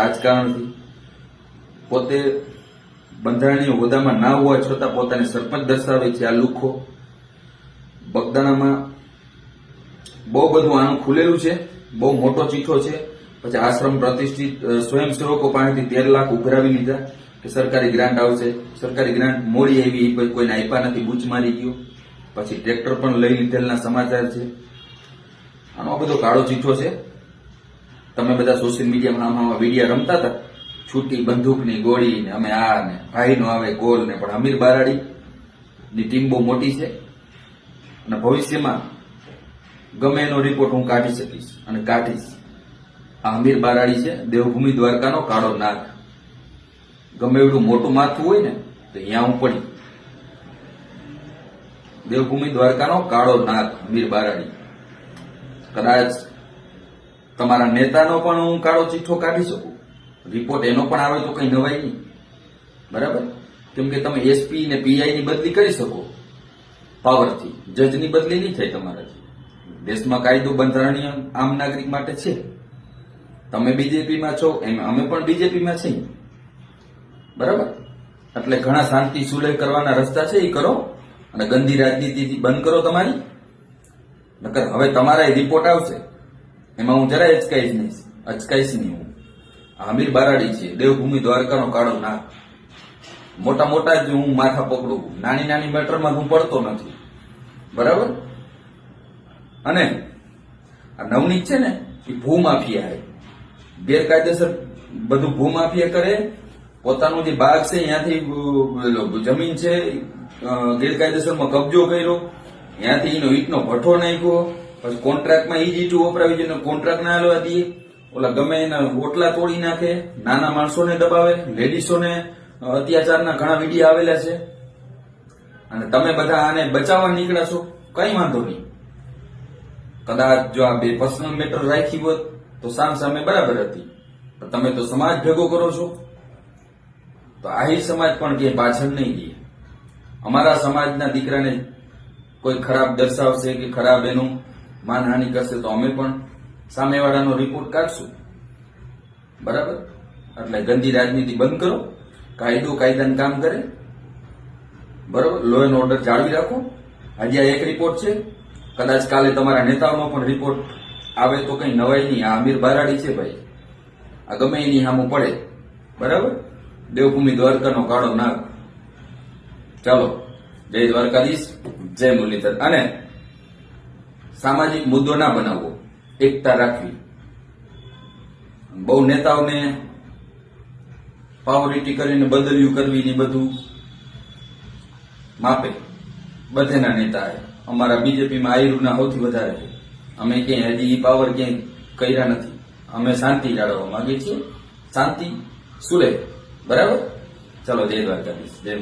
રાજકારણથી. પોતે બંધારણીય હોદ્દામાં ના હોવા છતાં પોતાને સરપંચ દર્શાવે છે આ લુખો. બગદાણામાં બહુ બધું આનું ખુલેલું છે, બહુ મોટો ચીઠો છે. પછી આશ્રમ પ્રતિષ્ઠિત સ્વયંસેવકો પાસેથી તેર લાખ ઉઘરાવી લીધા કે સરકારી ગ્રાન્ટ આવશે. સરકારી ગ્રાન્ટ મોડી આવી, પછી કોઈને આપ્યા નથી, બૂચ મારી ગયો. પછી ટ્રેક્ટર પણ લઈ લીધેલના સમાચાર છે. આનો બધો કાળો ચીઠો છે. તમે બધા સોશિયલ મીડિયામાં વિડીયા રમતા હતા? છૂટી બંદૂકની ગોળી ને અમે આ ને ભાઈનો આવે ગોલ ને પણ અમીર બારાડી ની ટીમ બહુ મોટી છે. અને ભવિષ્યમાં ગમે એનો રિપોર્ટ હું કાઢી શકીશ અને કાઢીશ. આ અમીર બારાડી છે, દેવભૂમિ દ્વારકાનો કાળો નાગ. ગમે એટલું મોટું માથું હોય ને, તો અહીંયા હું પડી. દેવભૂમિ દ્વારકાનો કાળો નાગ, અમીર બારાડી. કદાચ તમારા નેતાનો પણ હું કાળો ચિઠ્ઠો કાઢી શકું? રિપોર્ટ એનો પણ આવે તો કઈ નવાઈ નહીં. બરાબર? કેમ કે તમે એસપી ને પીઆઈ ની બદલી કરી શકો. પાવરથી. જજની બદલી નહીં થાય તમારાથી. દેશમાં કાયદો બંધારણીય આમ નાગરિક માટે છે. તમે બીજેપીમાં છો, એમ અમે પણ બીજેપીમાં છીએ. બરાબર? એટલે ઘણા શાંતિ સુલેહ કરવાના રસ્તા છે, એ કરો. અને ગંદી રાજનીતિથી બંધ કરો તમારી. નકર હવે તમારા રિપોર્ટ આવશે. એમાં હું જરાય અચકાઈશ નહીં અચકાઈશ નહીં હું. હમીર બારાડી છે, દેવભૂમિ દ્વારકાનો કાળો નાગ. મોટા મોટા જ હું માથા પકડું નાની નાની મેટરમાં હું પડતો નથી. બરાબર? અને આ નવનીત છે ને, એ ભૂમાફિયા ગેરકાયદેસર બધું ભૂમાફિયા કરે. પોતાનું જે બાગ છે, ત્યાંથી જમીન છે ગેરકાયદેસરમાં કબજો કર્યો. ત્યાંથી એનો ઈટનો ભઠ્ઠો નાખ્યો. પછી કોન્ટ્રાક્ટમાં ઈ જ ઈટું વપરાવી છે કોન્ટ્રાક્ટ ના આલવા દઈએ. ઓલા ગમે એના ઓટલા તોડી નાખે, નાના માણસોને દબાવે લેડીસોને અત્યાચારના ઘણા વીડિયો આવેલા છે. અને તમે બધા આને બચાવવા નીકળ્યા છો, કઈ વાંધો નહીં. કદાચ જો આ બે પર્સનલ મેટર રાખી હોત, તો સામ સામે બરાબર હતી. તમે તો સમાજ ભેગો કરો છો. તો આહિર સમાજ પણ કે પાછળ નહીં દે અમારા સમાજના દીકરાને કોઈ ખરાબ દર્શાવશે કે ખરાબ એનું માનહાનિ કરશે તો અમે પણ સામેવાળાનો રિપોર્ટ કાઢશું. બરાબર? એટલે ગંદી રાજનીતિ બંધ કરો, કાયદો કાયદાનું કામ કરે. બરાબર? લો એન્ડ ઓર્ડર જાળવી રાખો. હજી આ એક રિપોર્ટ છે. કદાચ કાલે તમારા નેતાઓનો પણ રિપોર્ટ આવે તો કઈ નવાઈ નહીં. આ અમીર બારાડી છે ભાઈ. આ ગમે એની સામું પડે. બરાબર? દેવભૂમિ દ્વારકાનો કાળો નાગ. ચાલો. જય દ્વારકાધીશ. જય મુરલીધર. અને સામાજિક મુદ્દો ના બનાવવો, એકતા રાખવી. બહુ નેતાઓને પાવરિટી કરીને બદલ્યું કરવી ને બધું માપે. બધેના નેતા અમારા બીજેપીમાં આયુર્ના સૌથી વધારે છે. અમે ક્યાંય હજી એ પાવર ક્યાંય કર્યા નથી. અમે શાંતિ જાળવવા માંગીએ છીએ. શાંતિ સુરે બરાબર? ચલો, જય દ્વારકાધીશ. જય